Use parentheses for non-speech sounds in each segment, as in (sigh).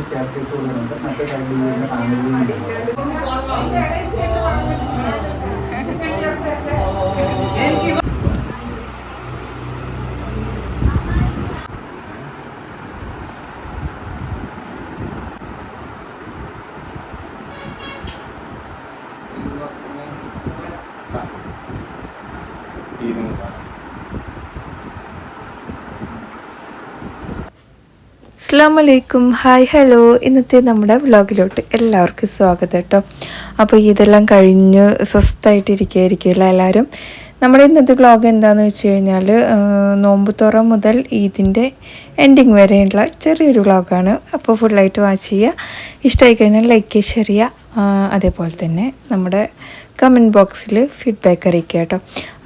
സൈഡിൽ stair case കൊടുക്കുന്നുണ്ട് മറ്റേ സൈഡിൽ വരുന്ന ഫാമിലി അസ്സാം വലൈക്കും ഹായ് ഹലോ. ഇന്നത്തെ നമ്മുടെ വ്ളോഗിലോട്ട് എല്ലാവർക്കും സ്വാഗതം കേട്ടോ. അപ്പോൾ ഇതെല്ലാം കഴിഞ്ഞ് സ്വസ്ഥമായിട്ടിരിക്കുകയായിരിക്കുമല്ലോ എല്ലാവരും? നമ്മുടെ ഇന്നത്തെ വ്ളോഗ് എന്താണെന്ന് വെച്ച് കഴിഞ്ഞാൽ നോമ്പ് മുതൽ ഈദിന്റെ എൻഡിങ് വരെയുള്ള ചെറിയൊരു വ്ളോഗാണ്. അപ്പോൾ ഫുള്ളായിട്ട് വാച്ച് ചെയ്യുക. ഇഷ്ടമായി കഴിഞ്ഞാൽ ലൈക്ക് ചെയ്യുക. അതേപോലെ തന്നെ നമ്മുടെ കമന്റ് ബോക്സിൽ ഫീഡ്ബാക്ക് അറിയിക്കുക കേട്ടോ.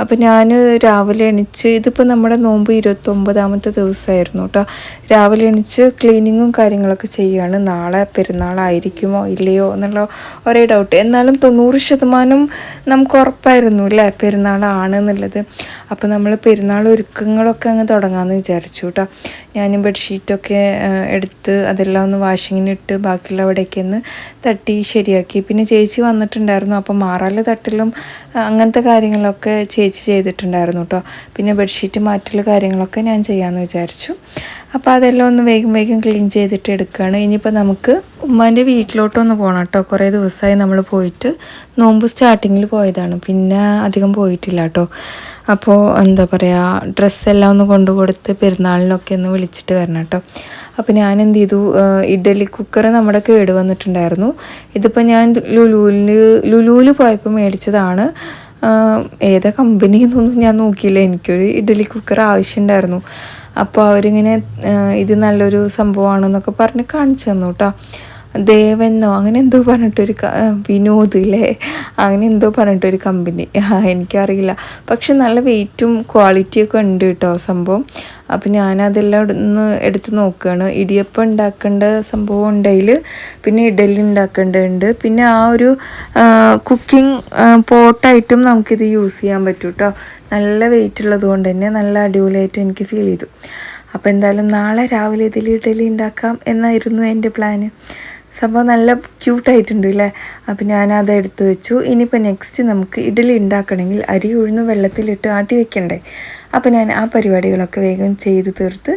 അപ്പോൾ ഞാൻ രാവിലെ എണിച്ച് ഇതിപ്പോൾ നമ്മുടെ നോമ്പ് ഇരുപത്തൊമ്പതാമത്തെ ദിവസമായിരുന്നു കേട്ടോ. രാവിലെ എണിച്ച് ക്ലീനിങ്ങും കാര്യങ്ങളൊക്കെ ചെയ്യുകയാണ്. നാളെ പെരുന്നാളായിരിക്കുമോ ഇല്ലയോ എന്നുള്ള ഒരേ ഡൗട്ട് എന്നാലും തൊണ്ണൂറ് ശതമാനം നമുക്ക് ഉറപ്പായിരുന്നു അല്ലേ? പെരുന്നാളാണ് എന്നുള്ളത്. അപ്പോൾ നമ്മൾ പെരുന്നാൾ ഒരുക്കങ്ങളൊക്കെ അങ്ങ് തുടങ്ങാമെന്ന് വിചാരിച്ചു കേട്ടോ. ഞാൻ ബെഡ്ഷീറ്റൊക്കെ എടുത്ത് അതെല്ലാം ഒന്ന് വാഷിങ്ങിനിട്ട് ബാക്കിയുള്ള അവിടേക്ക് ഒന്ന് തട്ടി ശരിയാക്കി. പിന്നെ ചേച്ചി വന്നിട്ടുണ്ടായിരുന്നു. അപ്പോൾ മാറാല തട്ടലും അങ്ങനത്തെ കാര്യങ്ങളൊക്കെ ചേച്ചി ചെയ്തിട്ടുണ്ടായിരുന്നു കേട്ടോ പിന്നെ ബെഡ്ഷീറ്റ് മാറ്റൽ കാര്യങ്ങളൊക്കെ ഞാൻ ചെയ്യാമെന്ന് വിചാരിച്ചു. അപ്പോൾ അതെല്ലാം ഒന്ന് വേഗം വേഗം ക്ലീൻ ചെയ്തിട്ട് എടുക്കുകയാണ് ഇനിയിപ്പോൾ നമുക്ക് ഉമ്മാന്റെ വീട്ടിലോട്ടൊന്ന് പോകണം കേട്ടോ കുറേ ദിവസമായി നമ്മൾ പോയിട്ട് നോമ്പ് സ്റ്റാർട്ടിങ്ങിൽ പോയതാണ്. പിന്നെ അധികം പോയിട്ടില്ല കേട്ടോ അപ്പോൾ എന്താ പറയുക ഡ്രസ്സെല്ലാം ഒന്ന് കൊണ്ടുകൊടുത്ത് പെരുന്നാളിനൊക്കെ ഒന്ന് വിളിച്ചിട്ട് വരണം കേട്ടോ. അപ്പോൾ ഞാൻ എന്ത് ചെയ്തു ഇഡലി കുക്കർ നമ്മുടെ കേട് വന്നിട്ടുണ്ടായിരുന്നു. ഇതിപ്പോൾ ഞാൻ ലുലൂൽ ലുലൂൽ പോയപ്പോൾ മേടിച്ചതാണ്. ഏതാ കമ്പനി എന്നൊന്നും ഞാൻ നോക്കിയില്ല. എനിക്കൊരു ഇഡലി കുക്കർ ആവശ്യമുണ്ടായിരുന്നു. അപ്പോൾ അവരിങ്ങനെ ഇത് നല്ലൊരു സംഭവമാണെന്നൊക്കെ പറഞ്ഞ് കാണിച്ചു തന്നു കേട്ടോ. ദേവെന്നോ അങ്ങനെ എന്തോ പറഞ്ഞിട്ടൊരു വിനോദ് ഇല്ലേ അങ്ങനെ എന്തോ പറഞ്ഞിട്ടൊരു കമ്പനി എനിക്കറിയില്ല. പക്ഷെ നല്ല വെയിറ്റും ക്വാളിറ്റിയൊക്കെ ഉണ്ട് കേട്ടോ സംഭവം. അപ്പം ഞാനതെല്ലാം ഒന്ന് എടുത്ത് നോക്കുകയാണ് ഇടിയപ്പം ഉണ്ടാക്കേണ്ട സംഭവം ഉണ്ടെങ്കിൽ പിന്നെ ഇഡലി ഉണ്ടാക്കേണ്ടതുണ്ട്. പിന്നെ ആ ഒരു കുക്കിംഗ് പോട്ടായിട്ടും നമുക്കിത് യൂസ് ചെയ്യാൻ പറ്റും കേട്ടോ നല്ല വെയിറ്റ് ഉള്ളത് കൊണ്ട് തന്നെ നല്ല അടിപൊളിയായിട്ട് എനിക്ക് ഫീൽ ചെയ്തു. അപ്പോൾ എന്തായാലും നാളെ രാവിലെ ഇതിൽ ഇഡലി ഉണ്ടാക്കാം എന്നായിരുന്നു എന്റെ പ്ലാന് സംഭവം നല്ല ക്യൂട്ടായിട്ടുണ്ട് അല്ലേ അപ്പോൾ ഞാനത് എടുത്തു വെച്ചു. ഇനിയിപ്പോൾ നെക്സ്റ്റ് നമുക്ക് ഇഡലി ഉണ്ടാക്കണമെങ്കിൽ അരി ഉഴുന്ന് വെള്ളത്തിലിട്ട് ആട്ടി വെക്കണ്ടേ? അപ്പോൾ ഞാൻ ആ പരിപാടികളൊക്കെ വേഗം ചെയ്ത് തീർത്ത്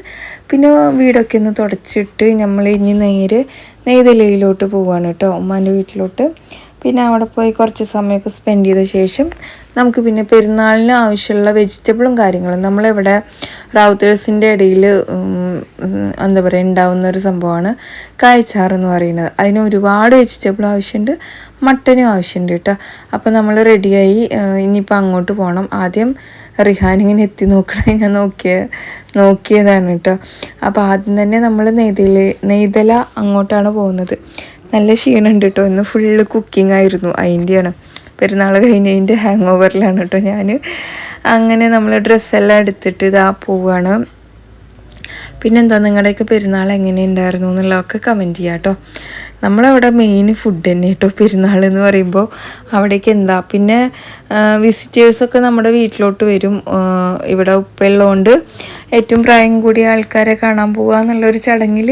പിന്നെ വീടൊക്കെ ഒന്ന് തുടച്ചിട്ട് നമ്മൾ ഇനി നേരെ നെയ്തലയിലോട്ട് പോവുകയാണ് കേട്ടോ ഉമ്മാന്റെ വീട്ടിലോട്ട്. പിന്നെ അവിടെ പോയി കുറച്ച് സമയമൊക്കെ സ്പെൻഡ് ചെയ്ത ശേഷം നമുക്ക് പിന്നെ പെരുന്നാളിന് ആവശ്യമുള്ള വെജിറ്റബിളും കാര്യങ്ങളും. നമ്മളിവിടെ റൗത്തേഴ്സിന്റെ ഇടയിൽ എന്താ പറയുക ഉണ്ടാവുന്ന ഒരു സംഭവമാണ് കായച്ചാറെന്ന് പറയുന്നത്. അതിന് ഒരുപാട് വെജിറ്റബിൾ ആവശ്യമുണ്ട് മട്ടനും ആവശ്യമുണ്ട് കേട്ടോ. അപ്പോൾ നമ്മൾ റെഡിയായി ഇനിയിപ്പോൾ അങ്ങോട്ട് പോകണം ആദ്യം റിഹാൻ ഇങ്ങനെ എത്തി നോക്കണേ. ഞാൻ നോക്കിയ നോക്കിയതാണ് കേട്ടോ. അപ്പോൾ ആദ്യം തന്നെ നമ്മൾ നെയ്തല നെയ്തല അങ്ങോട്ടാണ് പോകുന്നത്. നല്ല ക്ഷീണമുണ്ട് കേട്ടോ ഇന്ന് ഫുള്ള് കുക്കിംഗ് ആയിരുന്നു. അതിന്റെയാണ് പെരുന്നാൾ കഴിഞ്ഞതിന്റെ ഹാങ് ഓവറിലാണ് കേട്ടോ ഞാൻ അങ്ങനെ നമ്മൾ ഡ്രസ്സെല്ലാം എടുത്തിട്ട് ഇതാ പോവുകയാണ് പിന്നെന്താ നിങ്ങളുടെയൊക്കെ പെരുന്നാൾ എങ്ങനെ ഉണ്ടായിരുന്നു എന്നുള്ളതൊക്കെ കമന്റ് ചെയ്യാം കേട്ടോ. നമ്മളവിടെ മെയിൻ ഫുഡ് തന്നെ കേട്ടോ പെരുന്നാൾ എന്ന് പറയുമ്പോൾ. അവിടേക്ക് എന്താ? പിന്നെ വിസിറ്റേഴ്സൊക്കെ നമ്മുടെ വീട്ടിലോട്ട് വരും. ഇവിടെ ഉപ്പുള്ളതുകൊണ്ട് ഏറ്റവും പ്രായം കൂടിയ ആൾക്കാരെ കാണാൻ പോകുക എന്നുള്ളൊരു ചടങ്ങിൽ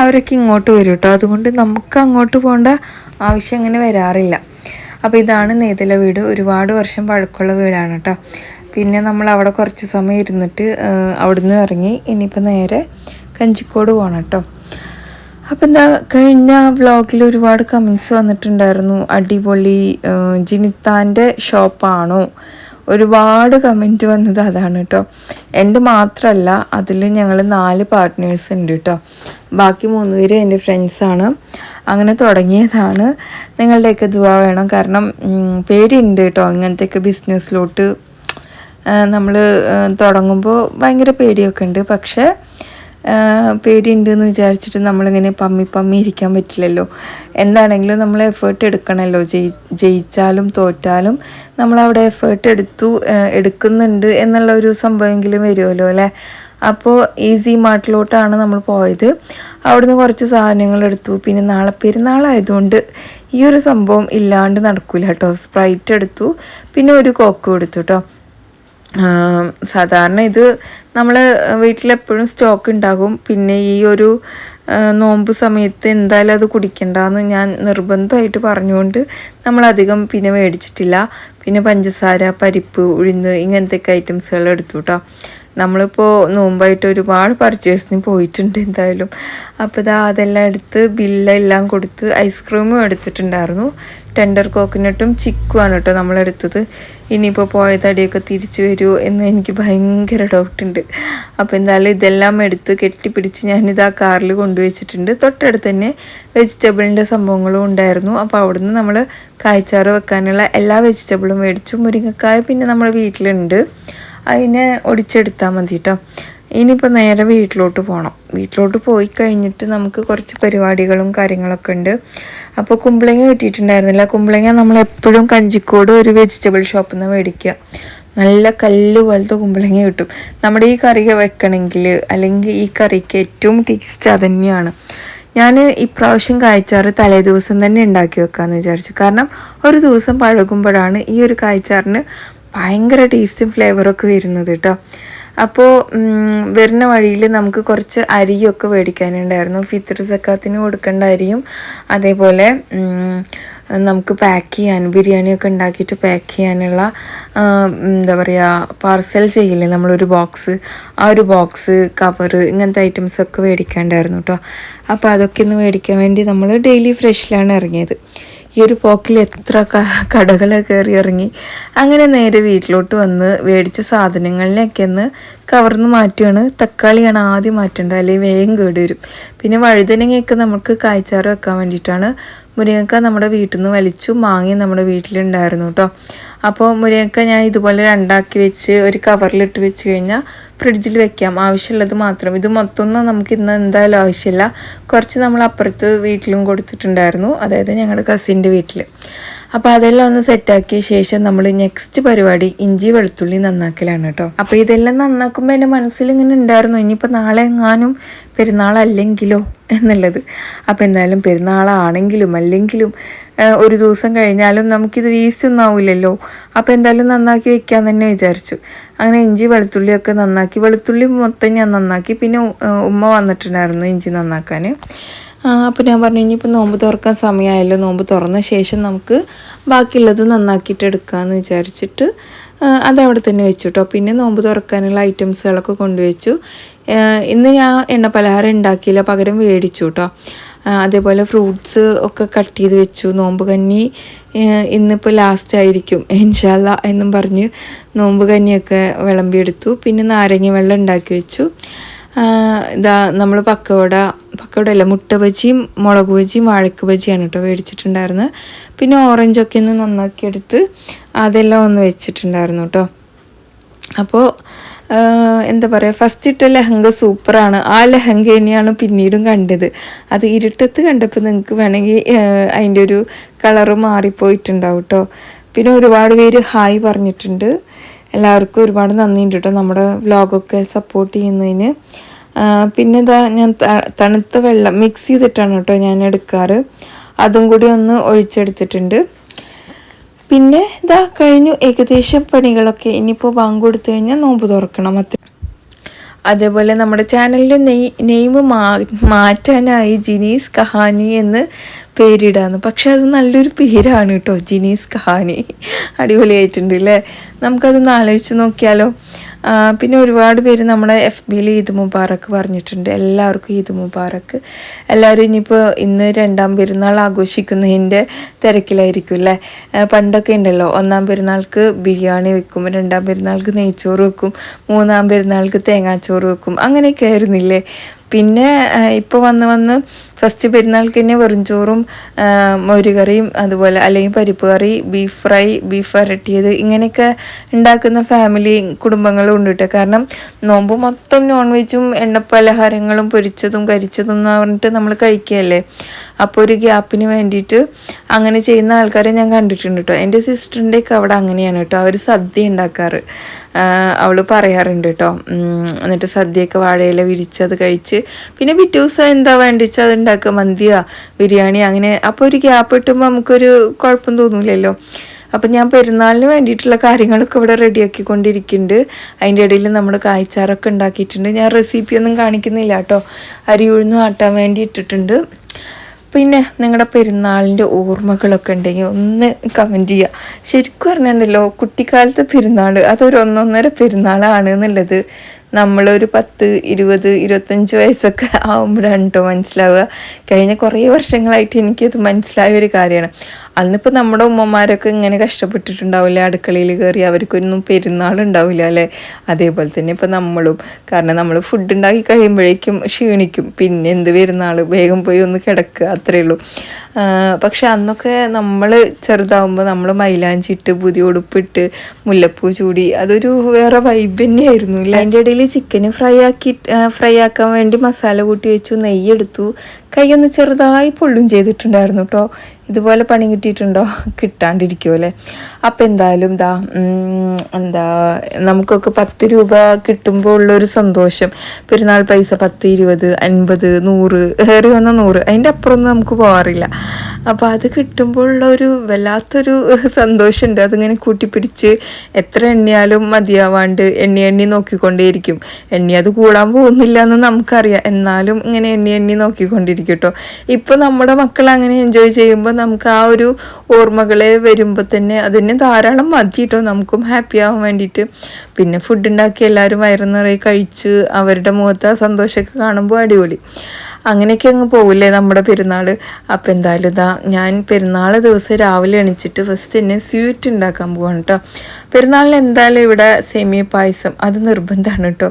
അവരൊക്കെ ഇങ്ങോട്ട് വരും കേട്ടോ. അതുകൊണ്ട് നമുക്ക് അങ്ങോട്ട് പോകേണ്ട ആവശ്യം അങ്ങനെ വരാറില്ല. അപ്പോൾ ഇതാണ് നെയ്തല വീട്. ഒരുപാട് വർഷം പഴക്കമുള്ള വീടാണ് കേട്ടോ. പിന്നെ നമ്മൾ അവിടെ കുറച്ച് സമയം ഇരുന്നിട്ട് അവിടുന്ന് ഇറങ്ങി. ഇനിയിപ്പോൾ നേരെ കഞ്ചിക്കോട് പോകണം കേട്ടോ അപ്പം എന്താ കഴിഞ്ഞ വ്ലോഗിൽ ഒരുപാട് കമൻസ് വന്നിട്ടുണ്ടായിരുന്നു. അടിപൊളി ജിനിത്താന്റെ ഷോപ്പാണോ? ഒരുപാട് കമന്റ് വന്നത് അതാണ് കേട്ടോ എന്റെ മാത്രമല്ല അതിൽ ഞങ്ങൾ നാല് പാർട്ട്നേഴ്സ് ഉണ്ട് കേട്ടോ ബാക്കി മൂന്ന് പേര് എന്റെ ഫ്രണ്ട്സാണ് അങ്ങനെ തുടങ്ങിയതാണ്. നിങ്ങളുടെയൊക്കെ ദുവാ വേണം. കാരണം പേര് ഉണ്ട് കേട്ടോ ഇങ്ങനത്തെയൊക്കെ ബിസിനസ്സിലോട്ട് നമ്മൾ തുടങ്ങുമ്പോൾ ഭയങ്കര പേടിയൊക്കെ ഉണ്ട് പക്ഷേ പേടിയുണ്ട് എന്ന് വിചാരിച്ചിട്ട് നമ്മളിങ്ങനെ പമ്മി പമ്മി ഇരിക്കാൻ പറ്റില്ലല്ലോ. എന്താണെങ്കിലും നമ്മൾ എഫേർട്ട് എടുക്കണമല്ലോ ജയി ജയിച്ചാലും തോറ്റാലും നമ്മളവിടെ എഫേർട്ട് എടുത്തു എടുക്കുന്നുണ്ട് എന്നുള്ള ഒരു സംഭവമെങ്കിലും വരുമല്ലോ അല്ലേ? അപ്പോൾ ഈസി മാർട്ടിലോട്ടാണ് നമ്മൾ പോയത്. അവിടുന്ന് കുറച്ച് സാധനങ്ങൾ എടുത്തു. പിന്നെ നാളെ പെരുന്നാളായതുകൊണ്ട് ഈ ഒരു സംഭവം ഇല്ലാണ്ട് നടക്കൂല കേട്ടോ. സ്പ്രൈറ്റ് എടുത്തു. പിന്നെ ഒരു കോക്കും എടുത്തു കേട്ടോ. സാധാരണ ഇത് നമ്മൾ വീട്ടിലെപ്പോഴും സ്റ്റോക്ക് ഉണ്ടാകും പിന്നെ ഈ ഒരു നോമ്പ് സമയത്ത് എന്തായാലും അത് കുടിക്കണ്ടെന്ന് ഞാൻ നിർബന്ധമായിട്ട് പറഞ്ഞുകൊണ്ട് നമ്മളധികം പിന്നെ മേടിച്ചിട്ടില്ല. പിന്നെ പഞ്ചസാര പരിപ്പ് ഉഴുന്ന് ഇങ്ങനത്തെയൊക്കെ ഐറ്റംസുകൾ എടുത്തു കേട്ടോ നമ്മളിപ്പോൾ നോമ്പായിട്ട് ഒരുപാട് പർച്ചേസിന് പോയിട്ടുണ്ട് എന്തായാലും. അപ്പോൾ ഇതാ അതെല്ലാം എടുത്ത് ബില്ലെല്ലാം കൊടുത്ത് ഐസ്ക്രീമും എടുത്തിട്ടുണ്ടായിരുന്നു. ടെൻഡർ കോക്കനട്ടും ചിക്കുമാണ് കേട്ടോ നമ്മളെടുത്തത്. ഇനിയിപ്പോൾ പോയ തടിയൊക്കെ തിരിച്ചു വരുമോ എന്ന് എനിക്ക് ഭയങ്കര ഡൗട്ടുണ്ട് അപ്പോൾ എന്തായാലും ഇതെല്ലാം എടുത്ത് കെട്ടിപ്പിടിച്ച് ഞാനിത് ആ കാറിൽ കൊണ്ടുവച്ചിട്ടുണ്ട്. തൊട്ടടുത്ത് തന്നെ വെജിറ്റബിളിന്റെ സംഭവങ്ങളും ഉണ്ടായിരുന്നു. അപ്പോൾ അവിടുന്ന് നമ്മൾ കായ്ച്ചാറ് വെക്കാനുള്ള എല്ലാ വെജിറ്റബിളും മേടിച്ചു. മുരിങ്ങക്കായ പിന്നെ നമ്മുടെ വീട്ടിലുണ്ട്. അതിനെ ഒടിച്ചെടുത്താൽ മതി കേട്ടോ. ഇനിയിപ്പോൾ നേരെ വീട്ടിലോട്ട് പോകണം വീട്ടിലോട്ട് പോയി കഴിഞ്ഞിട്ട് നമുക്ക് കുറച്ച് പരിപാടികളും കാര്യങ്ങളൊക്കെ ഉണ്ട്. അപ്പോൾ കുമ്പളങ്ങ കിട്ടിയിട്ടുണ്ടായിരുന്നില്ല. കുമ്പളങ്ങ നമ്മൾ എപ്പോഴും കഞ്ചിക്കോട് ഒരു വെജിറ്റബിൾ ഷോപ്പിൽ നിന്ന് മേടിക്കുക. നല്ല കല്ല് പോലത്തെ കുമ്പളങ്ങ കിട്ടും. നമ്മുടെ ഈ കറി വെക്കണമെങ്കിൽ അല്ലെങ്കിൽ ഈ കറിക്ക് ഏറ്റവും ടേസ്റ്റ് അത് തന്നെയാണ്. ഞാൻ ഇപ്രാവശ്യം കായ്ച്ചാറ് തലേ ദിവസം തന്നെ ഉണ്ടാക്കി വെക്കാമെന്ന് വിചാരിച്ചു. കാരണം ഒരു ദിവസം പഴകുമ്പോഴാണ് ഈ ഒരു കായ്ച്ചാറിന് ഭയങ്കര ടേസ്റ്റും ഫ്ലേവറൊക്കെ വരുന്നത് കേട്ടോ. അപ്പോൾ വരുന്ന വഴിയിൽ നമുക്ക് കുറച്ച് അരിയൊക്കെ മേടിക്കാനുണ്ടായിരുന്നു. ഫിത്തർ സക്കാത്തിന് കൊടുക്കേണ്ട അരിയും അതേപോലെ നമുക്ക് പാക്ക് ചെയ്യാൻ ബിരിയാണിയൊക്കെ ഉണ്ടാക്കിയിട്ട് പാക്ക് ചെയ്യാനുള്ള എന്താ പറയുക പാർസൽ ചെയ്യില്ലേ? നമ്മളൊരു ബോക്സ് ആ ഒരു ബോക്സ് കവറ് ഇങ്ങനത്തെ ഐറ്റംസൊക്കെ മേടിക്കാണ്ടായിരുന്നു കേട്ടോ അപ്പോൾ അതൊക്കെ ഒന്ന് മേടിക്കാൻ വേണ്ടി നമ്മൾ ഡെയിലി ഫ്രഷിലാണ് ഇറങ്ങിയത്. ഈ ഒരു പോക്കിൽ എത്ര ക കടകൾ കയറി ഇറങ്ങി. അങ്ങനെ നേരെ വീട്ടിലോട്ട് വന്ന് മേടിച്ച സാധനങ്ങളിലൊക്കെ ഒന്ന് കവർന്ന് മാറ്റുകയാണ് തക്കാളിയാണ് ആദ്യം മാറ്റേണ്ടത്. അല്ലെങ്കിൽ വേഗം കേട് വരും പിന്നെ വഴുതനങ്ങയൊക്കെ നമുക്ക് കായ്ച്ചാറ് വെക്കാൻ വേണ്ടിയിട്ടാണ് മുരിങ്ങക്ക നമ്മുടെ വീട്ടിൽ നിന്ന് വലിച്ചു മാങ്ങി നമ്മുടെ വീട്ടിലുണ്ടായിരുന്നു കേട്ടോ അപ്പോൾ മുരിങ്ങക്ക ഞാൻ ഇതുപോലെ രണ്ടാക്കി വെച്ച് ഒരു കവറിലിട്ട് വെച്ച് കഴിഞ്ഞാൽ ഫ്രിഡ്ജിൽ വെക്കാം. ആവശ്യമുള്ളത് മാത്രം. ഇത് മൊത്തമൊന്നും നമുക്ക് ഇന്ന് എന്തായാലും ആവശ്യമില്ല. കുറച്ച് നമ്മൾ അപ്പുറത്ത് വീട്ടിലും കൊടുത്തിട്ടുണ്ടായിരുന്നു. അതായത് ഞങ്ങളുടെ കസിന്റെ വീട്ടിൽ അപ്പോൾ അതെല്ലാം ഒന്ന് സെറ്റാക്കിയ ശേഷം നമ്മൾ നെക്സ്റ്റ് പരിപാടി ഇഞ്ചി വെളുത്തുള്ളി നന്നാക്കലാണ് കേട്ടോ. അപ്പോൾ ഇതെല്ലാം നന്നാക്കുമ്പോൾ എന്റെ മനസ്സിൽ ഇങ്ങനെ ഉണ്ടായിരുന്നു ഇനിയിപ്പോൾ നാളെ എങ്ങാനും പെരുന്നാളല്ലെങ്കിലോ എന്നുള്ളത്. അപ്പോൾ എന്തായാലും പെരുന്നാളാണെങ്കിലും അല്ലെങ്കിലും ഒരു ദിവസം കഴിഞ്ഞാലും നമുക്കിത് വേസ്റ്റ് ഒന്നും ആവില്ലല്ലോ അപ്പോൾ എന്തായാലും നന്നാക്കി വെക്കാൻ തന്നെ വിചാരിച്ചു. അങ്ങനെ ഇഞ്ചി വെളുത്തുള്ളിയൊക്കെ നന്നാക്കി വെളുത്തുള്ളി മൊത്തം ഞാൻ നന്നാക്കി പിന്നെ ഉമ്മ വന്നിട്ടുണ്ടായിരുന്നു ഇഞ്ചി നന്നാക്കാൻ. അപ്പോൾ ഞാൻ പറഞ്ഞു ഇനിയിപ്പോൾ നോമ്പ് തുറക്കാൻ സമയമായല്ലോ നോമ്പ് തുറന്ന ശേഷം നമുക്ക് ബാക്കിയുള്ളത് നന്നാക്കിയിട്ട് എടുക്കാമെന്ന് വിചാരിച്ചിട്ട് അതവിടെ തന്നെ വെച്ചു കേട്ടോ പിന്നെ നോമ്പ് തുറക്കാനുള്ള ഐറ്റംസുകളൊക്കെ കൊണ്ടുവച്ചു. ഇന്ന് ഞാൻ എണ്ണ പലഹാരം ഉണ്ടാക്കിയില്ല പകരം മേടിച്ചു കേട്ടോ അതേപോലെ ഫ്രൂട്ട്സ് ഒക്കെ കട്ട് ചെയ്ത് വെച്ചു. നോമ്പ് കഞ്ഞി ഇന്നിപ്പോൾ ലാസ്റ്റ് ആയിരിക്കും ഇൻഷാല്ല എന്നും പറഞ്ഞ് നോമ്പ് കഞ്ഞിയൊക്കെ വിളമ്പിയെടുത്തു. പിന്നെ നാരങ്ങ വെള്ളം ഉണ്ടാക്കി വെച്ചു. ഇതാ നമ്മൾ പക്കവട പക്കവട അല്ല മുട്ട ബജിയും മുളക് ബജിയും വാഴക്ക് ബജിയാണ് കേട്ടോ മേടിച്ചിട്ടുണ്ടായിരുന്നത് പിന്നെ ഓറഞ്ചൊക്കെ ഒന്ന് നന്നാക്കി എടുത്ത് അതെല്ലാം ഒന്ന് വെച്ചിട്ടുണ്ടായിരുന്നു കേട്ടോ അപ്പോൾ എന്താ പറയുക ഫസ്റ്റ് ഇട്ട ലഹങ്ക സൂപ്പറാണ് ആ ലെഹങ്ക തന്നെയാണ് പിന്നീടും കണ്ടത്. അത് ഇരുട്ടത്ത് കണ്ടപ്പോൾ നിങ്ങൾക്ക് വേണമെങ്കിൽ അതിന്റെ ഒരു കളറ് മാറിപ്പോയിട്ടുണ്ടാവും കേട്ടോ പിന്നെ ഒരുപാട് പേര് ഹായ് പറഞ്ഞിട്ടുണ്ട്. എല്ലാവർക്കും ഒരുപാട് നന്ദിയുണ്ട് കേട്ടോ നമ്മുടെ വ്ലോഗൊക്കെ സപ്പോർട്ട് ചെയ്യുന്നതിന്. പിന്നെ ഇതാ ഞാൻ തണുത്ത വെള്ളം മിക്സ് ചെയ്തിട്ടാണ് കേട്ടോ ഞാൻ എടുക്കാറ്. അതും കൂടി ഒന്ന് ഒഴിച്ചെടുത്തിട്ടുണ്ട്. പിന്നെ ഇതാ കഴിഞ്ഞു ഏകദേശം പണികളൊക്കെ. ഇനിയിപ്പോൾ ബാങ്ക് കൊടുത്തു കഴിഞ്ഞാൽ നോമ്പ് തുറക്കണം അത്ര. അതേപോലെ നമ്മുടെ ചാനലിന്റെ നെയ് നെയിം മാ മാറ്റാനായി ജിനീസ് കഹാനി എന്ന് പേരിടാന്ന്. പക്ഷെ അത് നല്ലൊരു പേരാണ് കേട്ടോ ജിനീസ് കഹാനി. അടിപൊളിയായിട്ടുണ്ട് അല്ലേ നമുക്കതൊന്ന് ആലോചിച്ച് നോക്കിയാലോ. പിന്നെ ഒരുപാട് പേര് നമ്മുടെ എഫ് ബിയിൽ ഈദ് മുബാറക്ക് പറഞ്ഞിട്ടുണ്ട്. എല്ലാവർക്കും ഈദ് മുബാറക്ക് എല്ലാവരും ഇനിയിപ്പോൾ ഇന്ന് രണ്ടാം പെരുന്നാൾ ആഘോഷിക്കുന്നതിന്റെ തിരക്കിലായിരിക്കും അല്ലേ? പണ്ടൊക്കെ ഉണ്ടല്ലോ ഒന്നാം പെരുന്നാൾക്ക് ബിരിയാണി വെക്കും രണ്ടാം പെരുന്നാൾക്ക് നെയ്ച്ചോറ് വെക്കും മൂന്നാം പെരുന്നാൾക്ക് തേങ്ങാച്ചോറ് വെക്കും അങ്ങനെയൊക്കെ ആയിരുന്നില്ലേ? പിന്നെ ഇപ്പോൾ വന്ന് വന്ന് ഫസ്റ്റ് പെരുന്നാൾക്ക് തന്നെ വെറുംചോറും മോരുകറിയും അതുപോലെ അല്ലെങ്കിൽ പരിപ്പ് കറി ബീഫ് ഫ്രൈ ബീഫ് വരട്ടിയത് ഇങ്ങനെയൊക്കെ ഉണ്ടാക്കുന്ന ഫാമിലി കുടുംബങ്ങളും ഉണ്ട് കേട്ടോ കാരണം നോമ്പ് മൊത്തം നോൺ വെജും എണ്ണപ്പലഹാരങ്ങളും പൊരിച്ചതും കരിച്ചതും എന്ന് പറഞ്ഞിട്ട് നമ്മൾ കഴിക്കുകയല്ലേ അപ്പോൾ ഒരു ഗ്യാപ്പിന് വേണ്ടിയിട്ട് അങ്ങനെ ചെയ്യുന്ന ആൾക്കാരെ ഞാൻ കണ്ടിട്ടുണ്ട് കേട്ടോ എന്റെ സിസ്റ്ററിന്റെയൊക്കെ അവിടെ അങ്ങനെയാണ് കേട്ടോ അവർ സദ്യ ഉണ്ടാക്കാറ് അവൾ പറയാറുണ്ട് കേട്ടോ എന്നിട്ട് സദ്യയൊക്കെ വാഴയില വിരിച്ചത് കഴിച്ച് പിന്നെ പിറ്റേ ദിവസം എന്താ വേണ്ടിച്ചാൽ അത് ഉണ്ടാക്കുക. മന്തിയാ ബിരിയാണി അങ്ങനെ. അപ്പോൾ ഒരു ഗ്യാപ്പ് കിട്ടുമ്പോൾ നമുക്കൊരു കുഴപ്പം തോന്നൂലല്ലോ. അപ്പം ഞാൻ പെരുന്നാളിന് വേണ്ടിയിട്ടുള്ള കാര്യങ്ങളൊക്കെ ഇവിടെ റെഡിയാക്കിക്കൊണ്ടിരിക്കുന്നുണ്ട്. അതിന്റെ ഇടയിൽ നമ്മൾ കായ്ച്ചാറൊക്കെ ഉണ്ടാക്കിയിട്ടുണ്ട്. ഞാൻ റെസിപ്പിയൊന്നും കാണിക്കുന്നില്ല കേട്ടോ അരി ഉഴുന്നും ആട്ടാൻ വേണ്ടി ഇട്ടിട്ടുണ്ട് പിന്നെ നിങ്ങളുടെ പെരുന്നാളിന്റെ ഓർമ്മകളൊക്കെ ഉണ്ടെങ്കിൽ ഒന്ന് കമന്റ് ചെയ്യുക ശരിക്കും പറഞ്ഞിട്ടുണ്ടല്ലോ കുട്ടിക്കാലത്തെ പെരുന്നാൾ അതൊരു ഒന്നൊന്നര പെരുന്നാളാണ് എന്നുള്ളത്. നമ്മളൊരു പത്ത് ഇരുപത് ഇരുപത്തഞ്ച് വയസ്സൊക്കെ ആകുമ്പോഴാണ് കേട്ടോ മനസ്സിലാവുക. കഴിഞ്ഞ കുറേ വർഷങ്ങളായിട്ട് എനിക്കത് മനസ്സിലായ ഒരു കാര്യമാണ്. അന്നിപ്പോൾ നമ്മുടെ ഉമ്മമാരൊക്കെ ഇങ്ങനെ കഷ്ടപ്പെട്ടിട്ടുണ്ടാവില്ല? അടുക്കളയിൽ കയറി അവർക്കൊന്നും പെരുന്നാൾ ഉണ്ടാവില്ല അല്ലേ? അതേപോലെ തന്നെ ഇപ്പോൾ നമ്മളും. കാരണം നമ്മൾ ഫുഡ് ഉണ്ടാക്കി കഴിയുമ്പോഴേക്കും ക്ഷീണിക്കും. പിന്നെ എന്ത് പെരുന്നാൾ വേഗം പോയി ഒന്ന് കിടക്കുക. അത്രയേ ഉള്ളൂ. പക്ഷെ അന്നൊക്കെ നമ്മൾ ചെറുതാവുമ്പോൾ നമ്മൾ മൈലാഞ്ചിട്ട് പുതിയ ഉടുപ്പിട്ട് മുല്ലപ്പൂ ചൂടി അതൊരു വേറെ വൈബ് തന്നെയായിരുന്നു ഇല്ല അതിന്റെ ഇടയിൽ ചിക്കന് ഫ്രൈ ആക്കി ഫ്രൈ ആക്കാൻ വേണ്ടി മസാല കൂട്ടി വെച്ചു നെയ്യെടുത്തു ഒന്ന് ചെറുതായി പൊള്ളും ചെയ്തിട്ടുണ്ടായിരുന്നു കേട്ടോ ഇതുപോലെ പണി കിട്ടിയിട്ടുണ്ടോ? കിട്ടാണ്ടിരിക്കുമോ അല്ലേ? അപ്പം എന്തായാലും ദാ എന്താ നമുക്കൊക്കെ പത്ത് രൂപ കിട്ടുമ്പോൾ ഉള്ളൊരു സന്തോഷം. പെരുന്നാൾ പൈസ പത്ത് ഇരുപത് അൻപത് നൂറ് ഏറി വന്ന നൂറ്. അതിന്റെ അപ്പുറമൊന്നും നമുക്ക് പോകാറില്ല അപ്പോൾ അത് കിട്ടുമ്പോൾ ഒരു വല്ലാത്തൊരു സന്തോഷമുണ്ട്. അതിങ്ങനെ കൂട്ടിപ്പിടിച്ച് എത്ര എണ്ണിയാലും മതിയാവാണ്ട് എണ്ണി എണ്ണി നോക്കിക്കൊണ്ടേയിരിക്കും. എണ്ണി അത് കൂടാൻ പോകുന്നില്ല എന്ന് നമുക്കറിയാം. എന്നാലും ഇങ്ങനെ എണ്ണി എണ്ണി നോക്കിക്കൊണ്ടിരിക്കും കേട്ടോ. ഇപ്പോൾ നമ്മുടെ മക്കൾ അങ്ങനെ എൻജോയ് ചെയ്യുമ്പോൾ നമുക്ക് ആ ഒരു ഓർമ്മകളെ വരുമ്പോൾ തന്നെ അതിന് ധാരാളം മതി കേട്ടോ നമുക്കും ഹാപ്പി ആവാൻ വേണ്ടിയിട്ട്. പിന്നെ ഫുഡ് ഉണ്ടാക്കി എല്ലാവരും വയറു നിറയെ കഴിച്ച് അവരുടെ മുഖത്ത് ആ സന്തോഷമൊക്കെ കാണുമ്പോൾ അടിപൊളി. അങ്ങനെയൊക്കെ അങ്ങ് പോവില്ലേ നമ്മുടെ പെരുന്നാൾ അപ്പം എന്തായാലും ഇതാ ഞാൻ പെരുന്നാൾ ദിവസം രാവിലെ എണിച്ചിട്ട് ഫസ്റ്റ് തന്നെ സ്വീറ്റ് ഉണ്ടാക്കാൻ പോവാണ് കേട്ടോ പെരുന്നാളിന് എന്തായാലും ഇവിടെ സേമിയ പായസം അത് നിർബന്ധമാണ് കേട്ടോ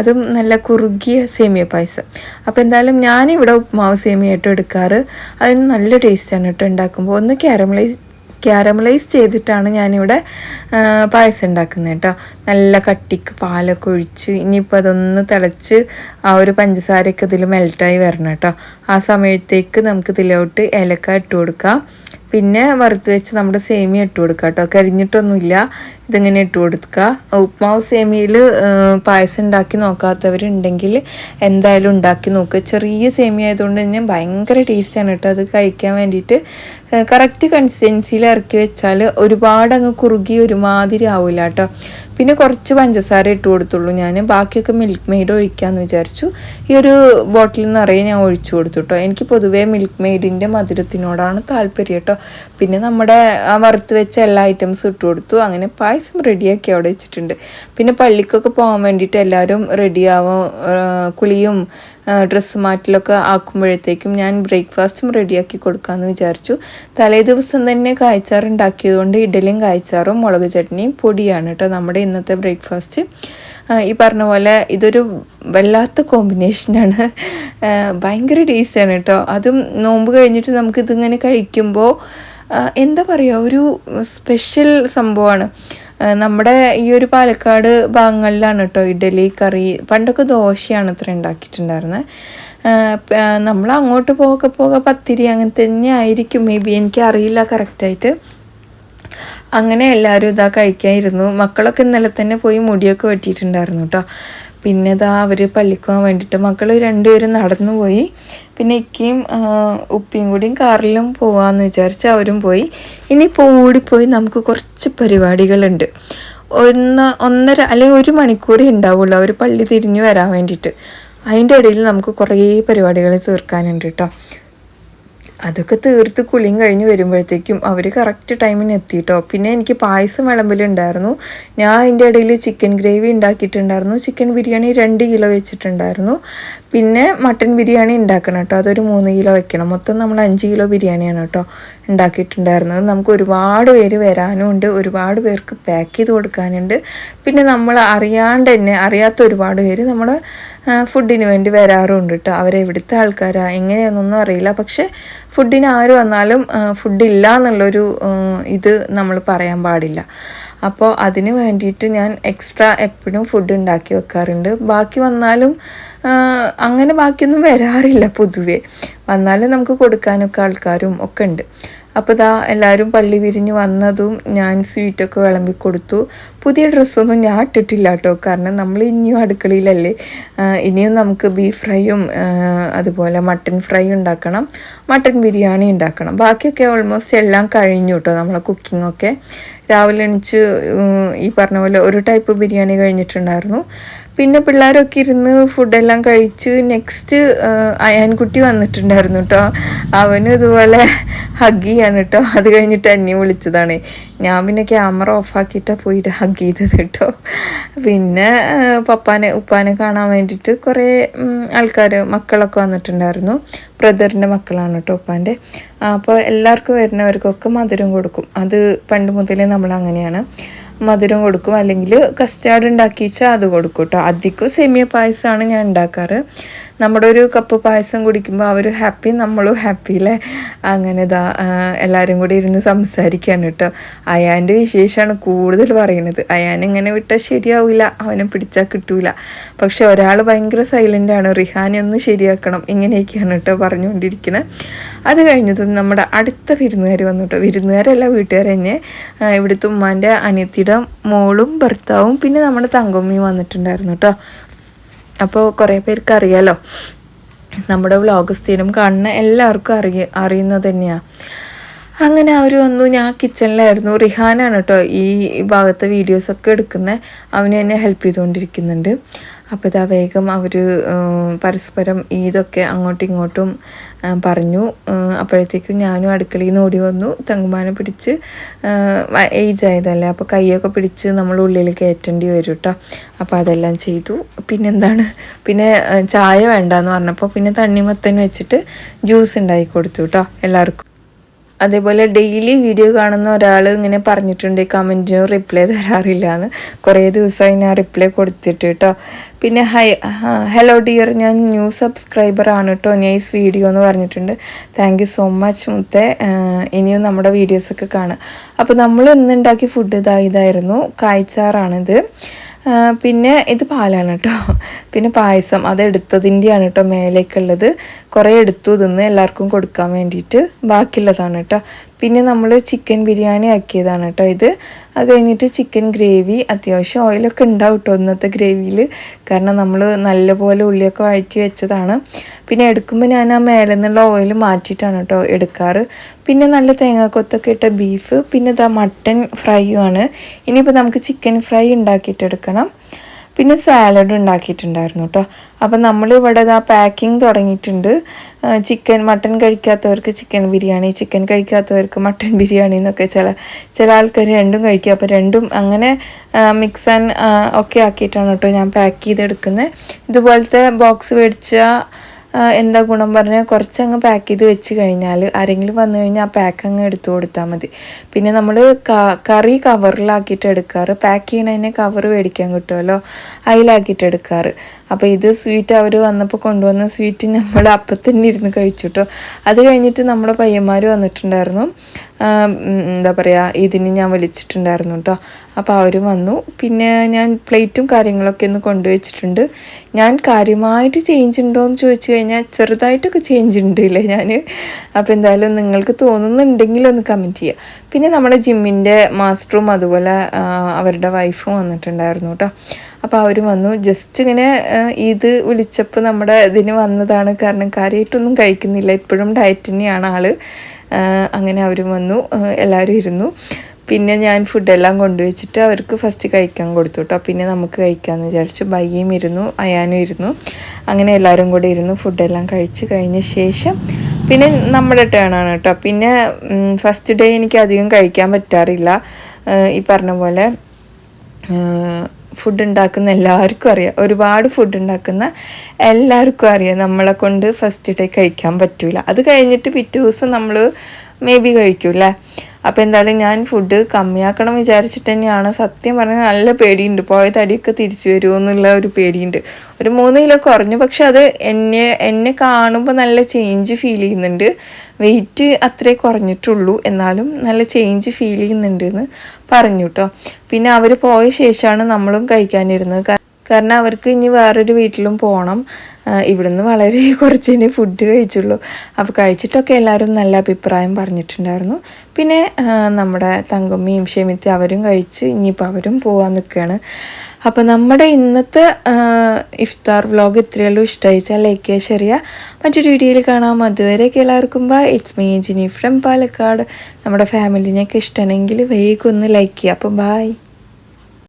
അതും നല്ല കുറുകിയ സേമിയ പായസം. അപ്പോൾ എന്തായാലും ഞാനിവിടെ ഉപ്മാവ് സേമിയായിട്ട് എടുക്കാറ്. അതിന് നല്ല ടേസ്റ്റാണ് കേട്ടോ ഉണ്ടാക്കുമ്പോൾ ഒന്ന് ക്യാരമലൈസ് ക്യാരമലൈസ് ചെയ്തിട്ടാണ് ഞാനിവിടെ പായസം ഉണ്ടാക്കുന്നത് കേട്ടോ. നല്ല കട്ടിക്ക് പാലൊക്കെ ഒഴിച്ച് ഇനിയിപ്പോൾ അതൊന്ന് തിളച്ച് ആ ഒരു പഞ്ചസാരയൊക്കെ ഇതിൽ മെൽട്ടായി വരണം കേട്ടോ. ആ സമയത്തേക്ക് നമുക്ക് ഇതിലോട്ട് ഏലക്ക ഇട്ട് കൊടുക്കാം. പിന്നെ വറുത്ത് വെച്ച് നമ്മുടെ സേമിയ ഇട്ട് കൊടുക്കുക കേട്ടോ കരിഞ്ഞിട്ടൊന്നുമില്ല. ഇതിങ്ങനെ ഇട്ട് കൊടുക്കുക ഉപ്മാവ് സേമിയയിൽ പായസം ഉണ്ടാക്കി നോക്കാത്തവരുണ്ടെങ്കിൽ എന്തായാലും ഉണ്ടാക്കി നോക്കുക ചെറിയ സേമിയ ആയതുകൊണ്ട് തന്നെ ഭയങ്കര ടേസ്റ്റാണ് കേട്ടോ അത് കഴിക്കാൻ വേണ്ടിയിട്ട് കറക്റ്റ് കൺസിസ്റ്റൻസിയിൽ ഇറക്കി വെച്ചാൽ ഒരുപാട് അങ്ങ് കുറുകി ഒരുമാതിരി ആവില്ല കേട്ടോ പിന്നെ കുറച്ച് പഞ്ചസാര ഇട്ട് കൊടുത്തുള്ളൂ ഞാൻ. ബാക്കിയൊക്കെ മിൽക്ക് മെയ്ഡ് ഒഴിക്കാമെന്ന് വിചാരിച്ചു. ഈ ഒരു ബോട്ടിൽ നിറയെ ഞാൻ ഒഴിച്ചു കൊടുത്തു കേട്ടോ എനിക്ക് പൊതുവേ മിൽക്ക് മെയ്ഡിന്റെ മധുരത്തിനോടാണ് താല്പര്യം കേട്ടോ പിന്നെ നമ്മുടെ വറുത്ത് വെച്ച എല്ലാ ഐറ്റംസും ഇട്ട് കൊടുത്തു. അങ്ങനെ പായസം റെഡിയാക്കി അവിടെ വെച്ചിട്ടുണ്ട്. പിന്നെ പള്ളിക്കൊക്കെ പോകാൻ വേണ്ടിയിട്ട് എല്ലാവരും റെഡിയാവും കുളിയും ഡ്രസ്സ് മാറ്റലൊക്കെ ആക്കുമ്പോഴത്തേക്കും ഞാൻ ബ്രേക്ക്ഫാസ്റ്റും റെഡിയാക്കി കൊടുക്കാമെന്ന് വിചാരിച്ചു. തലേ ദിവസം തന്നെ കായച്ചാറുണ്ടാക്കിയതുകൊണ്ട് ഇഡലിയും കായ്ച്ചാറും മുളക് ചട്നിയും പൊടിയാണ് കേട്ടോ നമ്മുടെ ഇന്നത്തെ ബ്രേക്ക്ഫാസ്റ്റ്. ഈ പറഞ്ഞ പോലെ ഇതൊരു വല്ലാത്ത കോമ്പിനേഷനാണ് ഭയങ്കര ടേസ്റ്റാണ് കേട്ടോ. അതും നോമ്പ് കഴിഞ്ഞിട്ട് നമുക്ക് ഇതിങ്ങനെ കഴിക്കുമ്പോൾ എന്താ പറയുക ഒരു സ്പെഷ്യൽ സംഭവമാണ്. നമ്മുടെ ഈ ഒരു പാലക്കാട് ഭാഗങ്ങളിലാണ് കേട്ടോ ഇഡലി കറി പണ്ടൊക്കെ ദോശയാണ് അത്ര ഉണ്ടാക്കിയിട്ടുണ്ടായിരുന്നത് നമ്മൾ അങ്ങോട്ട് പോകെ പോകെ പത്തിരി അങ്ങനെ തന്നെ ആയിരിക്കും. മേ ബി എനിക്ക് അറിയില്ല കറക്റ്റായിട്ട് അങ്ങനെ എല്ലാവരും ഇതാ കഴിക്കായിരുന്നു. മക്കളൊക്കെ ഇന്നലെ തന്നെ പോയി മുടിയൊക്കെ വെട്ടിയിട്ടുണ്ടായിരുന്നു കേട്ടോ പിന്നെ ഇതാ അവർ പള്ളിക്കുവാൻ വേണ്ടിയിട്ട് മക്കൾ രണ്ടുപേരും നടന്നു പോയി പിന്നെ ഇക്കയും ഉപ്പിയും കൂടിയും കാറിലും പോവാന്ന് വിചാരിച്ച് അവരും പോയി. ഇനിയിപ്പോൾ ഓടിപ്പോയി നമുക്ക് കുറച്ച് പരിപാടികളുണ്ട്. ഒന്ന് ഒന്നര അല്ലെങ്കിൽ ഒരു മണിക്കൂറേ ഉണ്ടാവുള്ളൂ അവർ പള്ളി തിരിഞ്ഞു വരാൻ വേണ്ടിയിട്ട്. അതിന്റെ ഇടയിൽ നമുക്ക് കുറേ പരിപാടികൾ തീർക്കാനുണ്ട് കേട്ടോ അതൊക്കെ തീർത്ത് കുളിയും കഴിഞ്ഞ് വരുമ്പോഴത്തേക്കും അവർ കറക്റ്റ് ടൈമിന് എത്തിയിട്ടോ പിന്നെ എനിക്ക് പായസം വിളമ്പലുണ്ടായിരുന്നു. ഞാൻ അതിന്റെ ഇടയിൽ ചിക്കൻ ഗ്രേവി ഉണ്ടാക്കിയിട്ടുണ്ടായിരുന്നു. ചിക്കൻ ബിരിയാണി രണ്ട് കിലോ വെച്ചിട്ടുണ്ടായിരുന്നു. പിന്നെ മട്ടൻ ബിരിയാണി ഉണ്ടാക്കണം കേട്ടോ. അതൊരു മൂന്ന് കിലോ വെക്കണം. മൊത്തം നമ്മൾ അഞ്ച് കിലോ ബിരിയാണിയാണ് കേട്ടോ. ഉണ്ടാക്കിയിട്ടുണ്ടായിരുന്നത്. നമുക്ക് ഒരുപാട് പേര് വരാനും ഉണ്ട്. ഒരുപാട് പേർക്ക് പാക്ക് ചെയ്ത് കൊടുക്കാനുണ്ട്. പിന്നെ നമ്മൾ അറിയാണ്ട് തന്നെ അറിയാത്ത ഒരുപാട് പേര് നമ്മൾ ഫുഡിന് വേണ്ടി വരാറുണ്ട് കേട്ടോ അവരെവിടുത്തെ ആൾക്കാരാ എങ്ങനെയാണെന്നൊന്നും അറിയില്ല. പക്ഷേ ഫുഡിന് ആര് വന്നാലും ഫുഡില്ല എന്നുള്ളൊരു ഇത് നമ്മൾ പറയാൻ പാടില്ല. അപ്പോൾ അതിന് വേണ്ടിയിട്ട് ഞാൻ എക്സ്ട്രാ എപ്പോഴും ഫുഡ് ഉണ്ടാക്കി വെക്കാറുണ്ട്. ബാക്കി വന്നാലും അങ്ങനെ ബാക്കിയൊന്നും വരാറില്ല പൊതുവേ. വന്നാലും നമുക്ക് കൊടുക്കാനൊക്കെ ആൾക്കാരും ഒക്കെ ഉണ്ട്. അപ്പോൾ ഇതാ എല്ലാവരും പള്ളി വിരിഞ്ഞ് വന്നതും ഞാൻ സ്വീറ്റൊക്കെ വിളമ്പി കൊടുത്തു. പുതിയ ഡ്രസ്സൊന്നും ഞാൻ ഇട്ടിട്ടില്ല കേട്ടോ. കാരണം നമ്മൾ ഇനിയും അടുക്കളയിലല്ലേ. ഇനിയും നമുക്ക് ബീഫ് ഫ്രൈയും അതുപോലെ മട്ടൻ ഫ്രൈ ഉണ്ടാക്കണം. മട്ടൻ ബിരിയാണി ഉണ്ടാക്കണം. ബാക്കിയൊക്കെ ഓൾമോസ്റ്റ് എല്ലാം കഴിഞ്ഞു കേട്ടോ നമ്മളെ കുക്കിങ്ങൊക്കെ രാവിലെ എണിച്ച് ഈ പറഞ്ഞ പോലെ ഒരു ടൈപ്പ് ബിരിയാണി കഴിഞ്ഞിട്ടുണ്ടായിരുന്നു. പിന്നെ പിള്ളേരൊക്കെ ഇരുന്ന് ഫുഡെല്ലാം കഴിച്ച് നെക്സ്റ്റ് അയാൻകുട്ടി വന്നിട്ടുണ്ടായിരുന്നു കേട്ടോ അവനും ഇതുപോലെ (laughs) ഹഗ് ചെയ്യാണ് കേട്ടോ അത് കഴിഞ്ഞിട്ട് എന്നെ വിളിച്ചതാണ്. ഞാൻ പിന്നെ ക്യാമറ ഓഫാക്കിയിട്ടാണ് പോയിട്ട് ഹഗ് ചെയ്തത് കേട്ടോ. പിന്നെ പപ്പാനെ ഉപ്പാനെ കാണാൻ വേണ്ടിയിട്ട് കുറേ ആൾക്കാർ മക്കളൊക്കെ വന്നിട്ടുണ്ടായിരുന്നു. ബ്രദറിന്റെ മക്കളാണ് കേട്ടോ ഉപ്പാന്റെ അപ്പോൾ എല്ലാവർക്കും വരുന്നവർക്കൊക്കെ മധുരം കൊടുക്കും. അത് പണ്ട് മുതലേ നമ്മൾ അങ്ങനെയാണ്. മധുരം കൊടുക്കും. അല്ലെങ്കിൽ കസ്റ്റാർഡ് ഉണ്ടാക്കി വെച്ചാൽ അത് കൊടുക്കും കേട്ടോ. അധികം സെമിയ പായസമാണ് ഞാൻ ഉണ്ടാക്കാറ്. നമ്മുടെ ഒരു കപ്പ് പായസം കുടിക്കുമ്പോൾ അവർ ഹാപ്പി നമ്മളും ഹാപ്പി അല്ലേ അങ്ങനെ ഇതാ എല്ലാവരും കൂടി ഇരുന്ന് സംസാരിക്കുകയാണ് കേട്ടോ അയാന്റെ വിശേഷമാണ് കൂടുതൽ പറയുന്നത് അയാൻ ഇങ്ങനെ വിട്ടാൽ ശരിയാവില്ല അവനെ പിടിച്ചാൽ കിട്ടൂല. പക്ഷെ ഒരാൾ ഭയങ്കര സൈലന്റാണ് റിഹാനെ ഒന്ന് ശരിയാക്കണം ഇങ്ങനെയൊക്കെയാണ് കേട്ടോ പറഞ്ഞുകൊണ്ടിരിക്കുന്നത് അത് കഴിഞ്ഞതും നമ്മുടെ അടുത്ത വിരുന്നുകാർ വന്നു കേട്ടോ വിരുന്നുകാരല്ല വീട്ടുകാർ തന്നെ. ഇവിടുത്തെ ഉമ്മാന്റെ അനിയത്തിയുടെ മോളും ഭർത്താവും പിന്നെ നമ്മുടെ തങ്കമ്മയും വന്നിട്ടുണ്ടായിരുന്നു കേട്ടോ അപ്പോൾ കുറേ പേർക്ക് അറിയാലോ. നമ്മുടെ വ്ളോഗ് സ്ഥിരം കാണുന്ന എല്ലാവർക്കും അറിയ അറിയുന്നത് തന്നെയാണ് അങ്ങനെ അവർ വന്നു ഞാൻ കിച്ചണിലായിരുന്നു റിഹാനാണ് കേട്ടോ ഈ ഭാഗത്തെ വീഡിയോസൊക്കെ എടുക്കുന്നത് അവനെ എന്നെ ഹെൽപ്പ് ചെയ്തുകൊണ്ടിരിക്കുന്നുണ്ട് അപ്പോൾ ഇതാ വേഗം അവർ പരസ്പരം ഇതൊക്കെ അങ്ങോട്ടും ഇങ്ങോട്ടും പറഞ്ഞു. അപ്പോഴത്തേക്കും ഞാനും അടുക്കളയിൽ നിന്ന് ഓടി വന്നു. തങ്ങുമാനെ പിടിച്ച് ഏജ് ആയതല്ലേ. അപ്പോൾ കൈയൊക്കെ പിടിച്ച് നമ്മൾ ഉള്ളിൽ കയറ്റേണ്ടി വരും കേട്ടോ അപ്പോൾ അതെല്ലാം ചെയ്തു. പിന്നെന്താണ്? പിന്നെ ചായ വേണ്ടാന്ന് പറഞ്ഞപ്പോൾ പിന്നെ തണ്ണിമത്തൻ വെച്ചിട്ട് ജ്യൂസ് ഉണ്ടാക്കി കൊടുത്തു കേട്ടോ എല്ലാവർക്കും അതേപോലെ ഡെയിലി വീഡിയോ കാണുന്ന ഒരാൾ ഇങ്ങനെ പറഞ്ഞിട്ടുണ്ട് കമന്റിന് റിപ്ലൈ തരാറില്ല എന്ന് കുറേ ദിവസമായി ഞാൻ റിപ്ലൈ കൊടുത്തിട്ട് കേട്ടോ പിന്നെ ഹൈ ഹലോ ഡിയർ ഞാൻ ന്യൂ സബ്സ്ക്രൈബർ ആണ് കേട്ടോ നൈസ് വീഡിയോ എന്ന് പറഞ്ഞിട്ടുണ്ട്. താങ്ക് യു സോ മച്ച് മുത്തേ. ഇനിയും നമ്മുടെ വീഡിയോസൊക്കെ കാണാം. അപ്പോൾ നമ്മൾ ഇന്നുണ്ടാക്കിയ ഫുഡ് ഇതാ ഇതായിരുന്നു. കായ്ച്ചാറാണിത് പിന്നെ ഇത് പാലാണ് കേട്ടോ പിന്നെ പായസം അത് എടുത്തതിന്റെയാണ് കേട്ടോ മേലേക്കുള്ളത്. കുറേ എടുത്തു തിന്ന് എല്ലാവർക്കും കൊടുക്കാൻ വേണ്ടിയിട്ട് ബാക്കിയുള്ളതാണ് കേട്ടോ പിന്നെ നമ്മൾ ചിക്കൻ ബിരിയാണി ആക്കിയതാണ് കേട്ടോ ഇത്. അത് കഴിഞ്ഞിട്ട് ചിക്കൻ ഗ്രേവി അത്യാവശ്യം ഓയിലൊക്കെ ഉണ്ടാവും കേട്ടോ ഇന്നത്തെ ഗ്രേവിയിൽ കാരണം നമ്മൾ നല്ലപോലെ ഉള്ളിയൊക്കെ വഴറ്റി വെച്ചതാണ്. പിന്നെ എടുക്കുമ്പോൾ ഞാൻ ആ മേലെ നിന്നുള്ള ഓയിൽ മാറ്റിയിട്ടാണ് കേട്ടോ എടുക്കാറ്. പിന്നെ നല്ല തേങ്ങാക്കൊത്തൊക്കെ ഇട്ട ബീഫ് പിന്നെ ഇതാ മട്ടൻ ഫ്രൈയുമാണ് ഇനിയിപ്പോൾ നമുക്ക് ചിക്കൻ ഫ്രൈ ഉണ്ടാക്കിയിട്ട് എടുക്കണം. പിന്നെ സാലഡ് ഉണ്ടാക്കിയിട്ടുണ്ടായിരുന്നു കേട്ടോ അപ്പം നമ്മളിവിടെ ആ പാക്കിംഗ് തുടങ്ങിയിട്ടുണ്ട്. ചിക്കൻ മട്ടൻ കഴിക്കാത്തവർക്ക് ചിക്കൻ ബിരിയാണി ചിക്കൻ കഴിക്കാത്തവർക്ക് മട്ടൻ ബിരിയാണി എന്നൊക്കെ ചില ചില ആൾക്കാർ രണ്ടും കഴിക്കുക അപ്പോൾ രണ്ടും അങ്ങനെ മിക്സ് ആൻഡ് ഒക്കെ ആക്കിയിട്ടാണ് കേട്ടോ ഞാൻ പാക്ക് ചെയ്തെടുക്കുന്നത് ഇതുപോലത്തെ ബോക്സ് മേടിച്ച എന്താ ഗുണം പറഞ്ഞാൽ കുറച്ചങ്ങ് പാക്ക് ചെയ്ത് വെച്ച് കഴിഞ്ഞാൽ ആരെങ്കിലും വന്നു കഴിഞ്ഞാൽ ആ പാക്ക് അങ്ങ് എടുത്തു കൊടുത്താൽ മതി. പിന്നെ നമ്മൾ കറി കവറിലാക്കിയിട്ട് എടുക്കാറ്. പാക്ക് ചെയ്യണതിനെ കവർ മേടിക്കാൻ കിട്ടുമല്ലോ അതിലാക്കിയിട്ട് എടുക്കാറ്. അപ്പോൾ ഇത് സ്വീറ്റ് അവർ വന്നപ്പോൾ കൊണ്ടുവന്ന സ്വീറ്റ് നമ്മൾ അപ്പം തന്നെ ഇരുന്ന് കഴിച്ചു കേട്ടോ അത് കഴിഞ്ഞിട്ട് നമ്മുടെ പയ്യന്മാർ വന്നിട്ടുണ്ടായിരുന്നു. എന്താ പറയുക ഇതിന് ഞാൻ വിളിച്ചിട്ടുണ്ടായിരുന്നു കേട്ടോ അപ്പോൾ അവരും വന്നു. പിന്നെ ഞാൻ പ്ലേറ്റും കാര്യങ്ങളൊക്കെ ഒന്ന് കൊണ്ടുവച്ചിട്ടുണ്ട്. ഞാൻ കാര്യമായിട്ട് ചേഞ്ച് ഉണ്ടോ എന്ന് ചോദിച്ചു കഴിഞ്ഞാൽ ചെറുതായിട്ടൊക്കെ ചേഞ്ച് ഉണ്ടല്ലേ ഞാൻ അപ്പോൾ എന്തായാലും നിങ്ങൾക്ക് തോന്നുന്നുണ്ടെങ്കിൽ ഒന്ന് കമന്റ് ചെയ്യുക പിന്നെ നമ്മുടെ ജിമ്മിന്റെ മാസ്റ്ററും അതുപോലെ അവരുടെ വൈഫും വന്നിട്ടുണ്ടായിരുന്നു കേട്ടോ അപ്പോൾ അവർ വന്നു. ജസ്റ്റ് ഇങ്ങനെ ഇത് വിളിച്ചപ്പോൾ നമ്മുടെ ഇതിന് വന്നതാണ് കാരണം കാര്യമായിട്ടൊന്നും കഴിക്കുന്നില്ല. ഇപ്പോഴും ഡയറ്റ് തന്നെയാണ് ആൾ. ആ, അങ്ങനെ അവരും വന്നു. എല്ലാവരും ഇരുന്നു. പിന്നെ ഞാൻ ഫുഡെല്ലാം കൊണ്ടുവച്ചിട്ട് അവർക്ക് ഫസ്റ്റ് കഴിക്കാൻ കൊടുത്തു കേട്ടോ പിന്നെ നമുക്ക് കഴിക്കാമെന്ന് വിചാരിച്ചു. ബയ്യയും ഇരുന്നു അയാനും ഇരുന്നു. അങ്ങനെ എല്ലാവരും കൂടെ ഇരുന്നു ഫുഡെല്ലാം കഴിച്ച് കഴിഞ്ഞ ശേഷം പിന്നെ നമ്മുടെ ടേൺ ആണ് കേട്ടോ പിന്നെ ഫസ്റ്റ് ഡേ എനിക്ക് അധികം കഴിക്കാൻ പറ്റാറില്ല. ഈ പറഞ്ഞ പോലെ ഫുഡ് ഉണ്ടാക്കുന്ന എല്ലാവർക്കും അറിയാം. ഒരുപാട് ഫുഡ് ഉണ്ടാക്കുന്ന എല്ലാവർക്കും അറിയാം. നമ്മളെ കൊണ്ട് ഫസ്റ്റ് ഡേ കഴിക്കാൻ പറ്റൂല. അത് കഴിഞ്ഞിട്ട് പിറ്റേ ദിവസം നമ്മൾ മേ ബി കഴിക്കൂല്ലേ? അപ്പോൾ എന്തായാലും ഞാൻ ഫുഡ് കമ്മിയാക്കണം വിചാരിച്ചിട്ട് തന്നെയാണ്. സത്യം പറഞ്ഞാൽ നല്ല പേടിയുണ്ട്. പോയ തടിയൊക്കെ തിരിച്ചു വരുമോ എന്നുള്ള ഒരു പേടിയുണ്ട്. ഒരു മൂന്ന് കിലോ കുറഞ്ഞു. പക്ഷെ അത് എന്നെ എന്നെ കാണുമ്പോൾ നല്ല ചേഞ്ച് ഫീൽ ചെയ്യുന്നുണ്ട്. വെയിറ്റ് അത്രേ കുറഞ്ഞിട്ടുള്ളൂ. എന്നാലും നല്ല ചേഞ്ച് ഫീൽ ചെയ്യുന്നുണ്ട് എന്ന് പറഞ്ഞു കേട്ടോ പിന്നെ അവർ പോയ ശേഷമാണ് നമ്മളും കഴിക്കാനിരുന്നത്. കാരണം അവർക്ക് ഇനി വേറൊരു വീട്ടിലും പോകണം ഇവിടുന്ന് വളരെ (laughs) കുറച്ചിനെ ഫുഡ് കഴിച്ചുള്ളൂ. അപ്പോൾ കഴിച്ചിട്ടൊക്കെ എല്ലാവരും നല്ല അഭിപ്രായം പറഞ്ഞിട്ടുണ്ടായിരുന്നു. പിന്നെ നമ്മുടെ തങ്കമ്മയും ഷെമിത്ത് അവരും കഴിച്ച് ഇനിയിപ്പോൾ അവരും പോകാൻ നിൽക്കുകയാണ് അപ്പോൾ നമ്മുടെ ഇന്നത്തെ ഇഫ്താർ വ്ലോഗ് ഇത്രയുള്ളൂ ഇഷ്ടമായിച്ചാൽ ലൈക്ക് ചെയ്യുക ചെറിയ മറ്റൊരു വീഡിയോയിൽ കാണാം. അതുവരെയൊക്കെ എല്ലാവർക്കും ബാ it's me Jini from Palakkad. നമ്മുടെ ഫാമിലിനെയൊക്കെ ഇഷ്ടമാണെങ്കിൽ വേഗം ഒന്ന് ലൈക്ക് ചെയ്യുക. അപ്പോൾ ബായ്